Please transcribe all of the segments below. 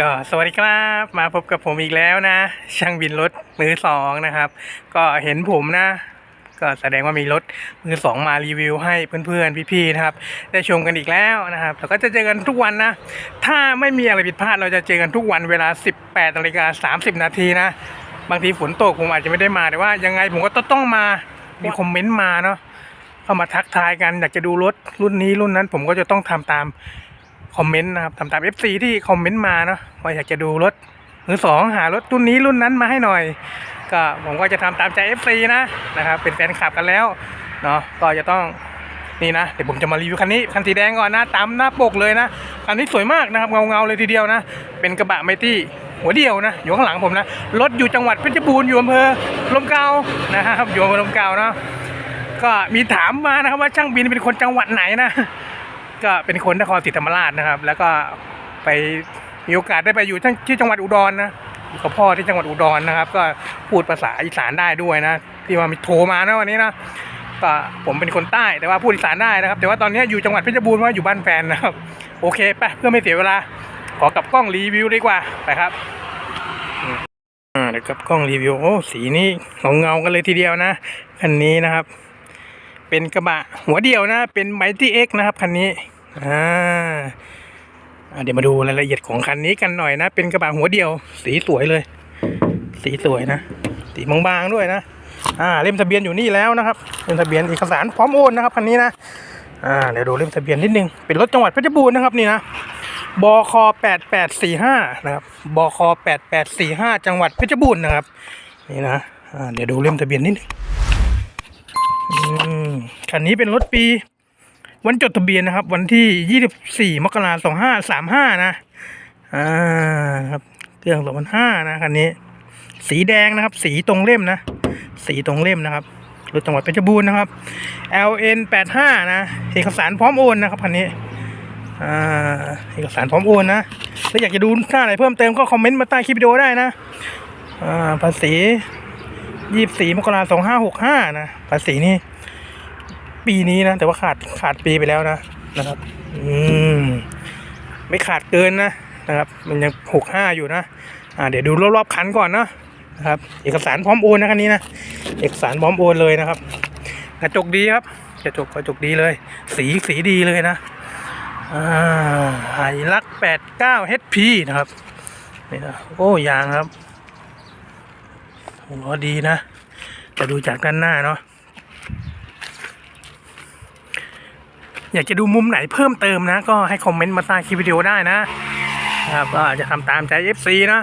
ก็สวัสดีครับมาพบกับผมอีกแล้วนะ ช่างบินรถมือสองนะครับ ก็เห็นผมนะ ก็แสดงว่ามีรถมือสองมารีวิวให้เพื่อนๆพี่ๆนะครับ ได้ชมกันอีกแล้วนะครับแล้วก็จะเจอกันทุกวันนะ ถ้าไม่มีอะไรผิดพลาดเราจะเจอกันทุกวันเวลา 18นาฬิกา30 นาทีนะ บางทีฝนตกผมอาจจะไม่ได้มาแต่ว่ายังไงผมก็ต้องมามีคอมเมนต์มาเนาะเข้ามาทักทายกันอยากจะดูรถรุ่นนี้รุ่นนั้น ผมก็จะต้องทำตาม คอมเมนต์นะครับทำตาม FC ที่คอมเมนต์มาเนาะว่าอยากจะดูรถมือสองหารถรุ่นนี้รุ่นนั้นมาให้หน่อย ก็ผมก็จะทำตามใจ FC นะนะครับเป็นแฟนคลับกันแล้วเนาะก็จะต้องนี่นะเดี๋ยวผมจะมารีวิวคันนี้คันสีแดงก่อนนะตามหน้าปกเลยนะคันนี้สวยมากนะครับเงาเงาๆเลยทีเดียวนะ เป็นกระบะไมตี้หัวเดียวนะอยู่ข้างหลังผมนะรถอยู่จังหวัดเพชรบูรณ์อยู่อำเภอลมเกานะครับอยู่อำเภอลมเกาเนาะก็มีถามมานะครับว่าช่างบินเป็นคนจังหวัดไหนนะ ก็เป็นคนนครศรีธรรมราชนะครับ แล้วก็ไปมีโอกาสได้ไปอยู่ที่จังหวัดอุดรนะอยู่กับพ่อที่จังหวัดอุดรนะครับ ก็พูดภาษาอีสานได้ด้วยนะที่ว่ามีโทรมานะวันนี้นะก็ผมเป็นคนใต้แต่ว่าพูดอีสานได้นะครับ แต่ว่าตอนนี้อยู่จังหวัดเพชรบูรณ์ว่าอยู่บ้านแฟนนะครับ โอเคไปเพื่อไม่เสียเวลา ขอกลับกล้องรีวิวดีกว่าไปครับอ่าเดี๋ยวกลับกล้องรีวิวโอ้สีนี้เงาเงากันเลยทีเดียวนะคันนี้นะครับ เป็นกระบะหัวเดียวนะ เป็นไมตี้เอ็กนะครับคันนี้ อ่าเดี๋ยวมาดูรายละเอียดของคันนี้กันหน่อยนะ เป็นกระบะหัวเดียว สีสวยเลย สีสวยนะ สีบางๆด้วยนะ อ่า เล่มทะเบียนอยู่นี่แล้วนะครับ เล่มทะเบียนเอกสารพร้อมโอนนะครับคันนี้นะ อ่า เดี๋ยวดูเล่มทะเบียนนิดนึง เป็นรถจังหวัดเพชรบูรณ์นะครับนี่นะบคแปดแปดสี่ห้านะครับบคแปดแปดสี่ห้าจังหวัดเพชรบูรณ์นะครับ นี่นะอ่าเดี๋ยวดูเล่มทะเบียนนิดนึงคันนี้เป็นรถปี วันจดทะเบียนนะครับ วันที่24มกราคม2535นะอ่าครับเครื่อง2005นะคันนี้ สีแดงนะครับ สีตรงเล่มนะ สีตรงเล่มนะครับรถจังหวัดเพชรบูรณ์นะครับ LN 85นะ เอกสารพร้อมโอนนะครับคันนี้อ่าเอกสารพร้อมโอนนะถ้าอยากจะดูค่าอะไรเพิ่มเติมก็คอมเมนต์มาใต้คลิปวิดีโอได้นะอ่าภาษียี่สี่มกราสองห้าหกห้านะ ภาษีนี่ ปีนี้นะ แต่ว่าขาดขาดปีไปแล้วนะนะครับ อืมไม่ขาดเกินนะนะครับ มันยังหกห้าอยู่นะอ่าเดี๋ยวดูรอบๆคันก่อนเนาะนะครับ เอกสารพร้อมโอนนะคันนี้นะเอกสารพร้อมโอนเลยนะครับกระจกดีครับกระจกกระจกดีเลย สีสีดีเลยนะอ่าไฮลักแปดเก้า HP นะครับนี่นะโอ้ยางครับหัวดีนะ จะดูจากด้านหน้าเนาะ อยากจะดูมุมไหนเพิ่มเติมนะ ก็ให้คอมเมนต์มาใต้คลิปวิดีโอได้นะครับก็จะทำตามใจ FC นะ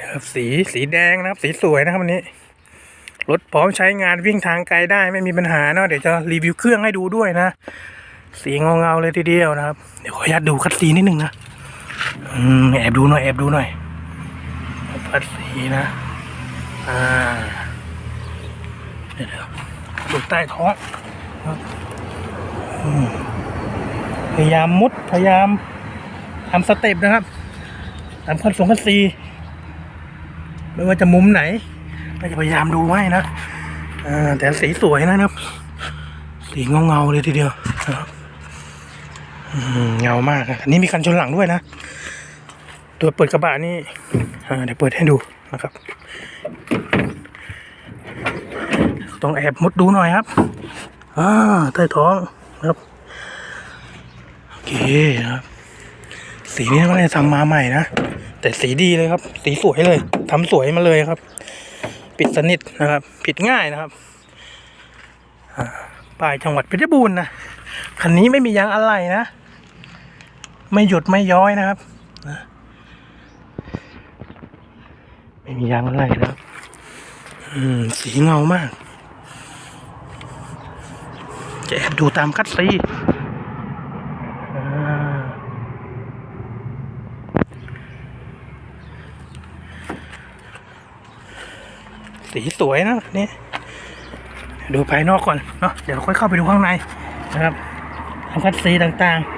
นะสีสีแดงนะครับ สีสวยนะครับวันนี้รถพร้อมใช้งานวิ่งทางไกลได้ไม่มีปัญหาเนาะเดี๋ยวจะรีวิวเครื่องให้ดูด้วยนะ สีเงาเงาเลยทีเดียวนะครับ เดี๋ยวขออนุญาตดูคัดสีนิดนึงนะอืมแอบดูหน่อยแอบดูหน่อยคัดสีนะอ่าเดี๋ยวดูใต้ท้องครับ พยายามมุดพยายามทำสเต็ปนะครับตามขั้นสองขั้นสี่ไม่ว่าจะมุมไหนก็จะพยายามดูไว้นะแต่สีสวยนะครับ สีเงาเงาๆเลยทีเดียวเงามากอันนี้มีคันชนหลังด้วยนะ ตัวเปิดกระบะนี่เดี๋ยวเปิดให้ดูนะครับ ต้องแอบมุดดูหน่อยครับอ่าใต้ท้อง ครับโอเคครับ สีนี้ก็ได้ทำมาใหม่นะแต่สีดีเลยครับ สีสวยเลยทำสวยมาเลยครับ ปิดสนิทนะครับ ปิดง่ายนะครับป้ายจังหวัดเพชรบูรณ์นะคันนี้ไม่มียางอะไรนะ ไม่หยุดไม่ย้อยนะครับไม่มียางอะไรนะครับ อืม สีเงามาก จะแอบดูตามคัดซีสีสวยนะนี่ดูภายนอกก่อนเนาะเดี๋ยวค่อยเข้าไปดูข้างในนะครับทำคัดซีต่างๆ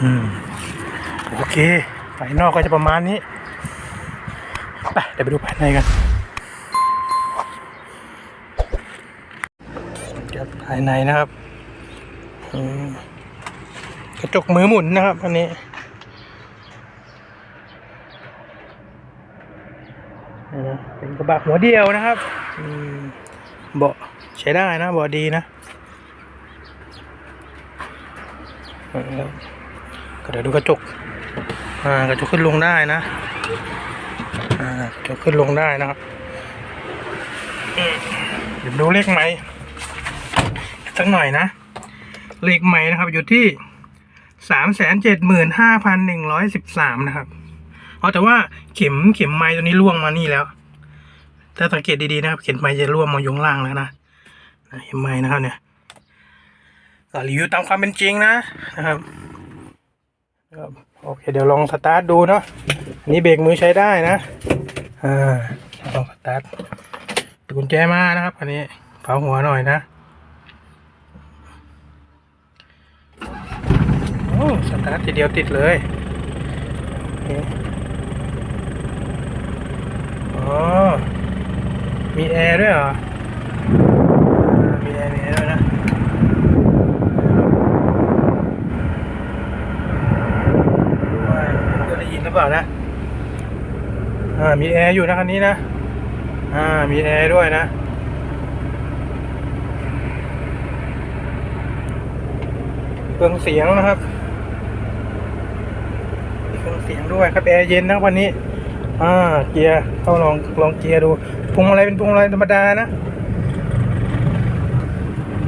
อืม โอเคภายนอกก็จะประมาณนี้ ไปเดี๋ยวไปดูภายในกันครับภายในนะครับกระจกมือหมุนนะครับอันนี้อ่าเป็นกระบะหัวเดียวนะครับอืมเบาะใช้ได้นะเบาะดีนะอ่าก็เดี๋ยวดูกระจก อ่ากระจกขึ้นลงได้นะ อ่ากระขึ้นลงได้นะครับเดี๋ยวดูเลขไหมสักหน่อยนะ เลขใหม่นะครับ อยู่ที่สามแสนเจ็ดหมื่นห้าพันหนึ่งร้อยสิบสามนะครับอ๋อแต่ว่าเข็มเข็มไม้ตัวนี้ล่วงมานี่แล้ว ถ้าสังเกตดีๆนะครับ เข็มไม้จะล่วงมาอยู่ข้างล่างแล้วนะเข็มไม้นะครับ เนี่ยก็รีวิวตามความเป็นจริงนะนะครับ โอเค เดี๋ยวลองสตาร์ทดูเนาะ นนี้เบรกมือใช้ได้นะ อ่าลองสตาร์ทปิดกุญแจมานะครับ อันนี้เผาหัวหน่อยนะ โอ้สตาร์ททีเดียวติดเลยโอเออมีแอร์ด้วยเหรอ มีแอร์มีแอร์ด้วยนะดูว่าจะได้ยินหรือเปล่านะ อ่ามีแอร์อยู่นะคันนี้นะอ่ามีแอร์ด้วยนะเครื่องเสียงนะครับเครื่องเสียงด้วยครับแอร์เย็นนะวันนี้อ่าเกียร์เข้าลองลองเกียร์ดูพวงมาลัยเป็นพวงมาลัยธรรมดานะ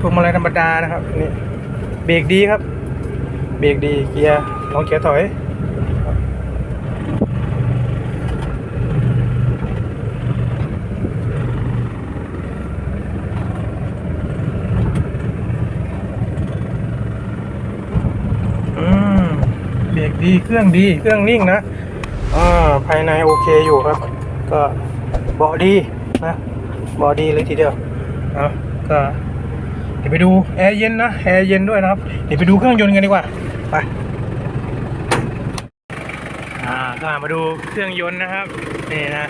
พวงมาลัยธรรมดานะครับนี่เบรกดีครับ เบรกดีเกียร์ลองเกียร์ถอย อืมเบรก ดีเครื่องดีเครื่องนิ่งนะอ่าภายในโอเคอยู่ครับ ก็เบาะดีนะเบาะดีเลยทีเดียวเอาก็เดี๋ยวไปดูแอร์เย็นนะแอร์เย็นด้วยนะครับเดี๋ยวไปดูเครื่องยนต์กันดีกว่าไปอ่าก็มาดูเครื่องยนต์นะครับนี่นะ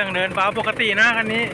รื่องเดินเบาปกตินะคันนี้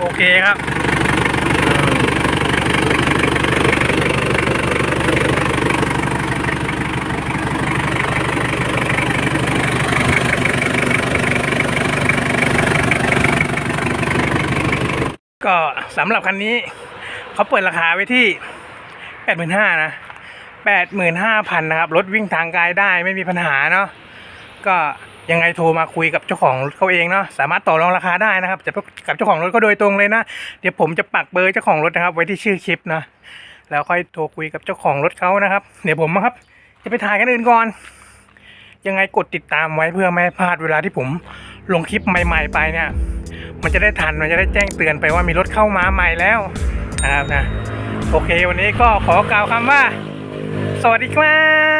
โอเคครับก็สำหรับคันนี้เขาเปิดราคาไว้ที่แปดหมื่นห้านะแปดหมื่นห้าพันนะครับ รถวิ่งทางไกลได้ไม่มีปัญหาเนาะก็ ยังไงโทรมาคุยกับเจ้าของรถเขาเองเนาะสามารถต่อรองราคาได้นะครับจะกับเจ้าของรถก็โดยตรงเลยนะ เดี๋ยวผมจะปักเบอร์เจ้าของรถนะครับ ไว้ที่ชื่อคลิปนะแล้วค่อยโทรคุยกับเจ้าของรถเขานะครับ เดี๋ยวผมนะครับ จะไปถ่ายกันอื่นก่อน ยังไงกดติดตามไว้เพื่อไม่พลาดเวลาที่ผมลงคลิปใหม่ ๆ ไปเนี่ย มันจะได้ทันมันจะได้แจ้งเตือนไปว่ามีรถเข้ามาใหม่แล้วนะครับนะโอเค วันนี้ก็ขอกล่าวคำว่า สวัสดีครับ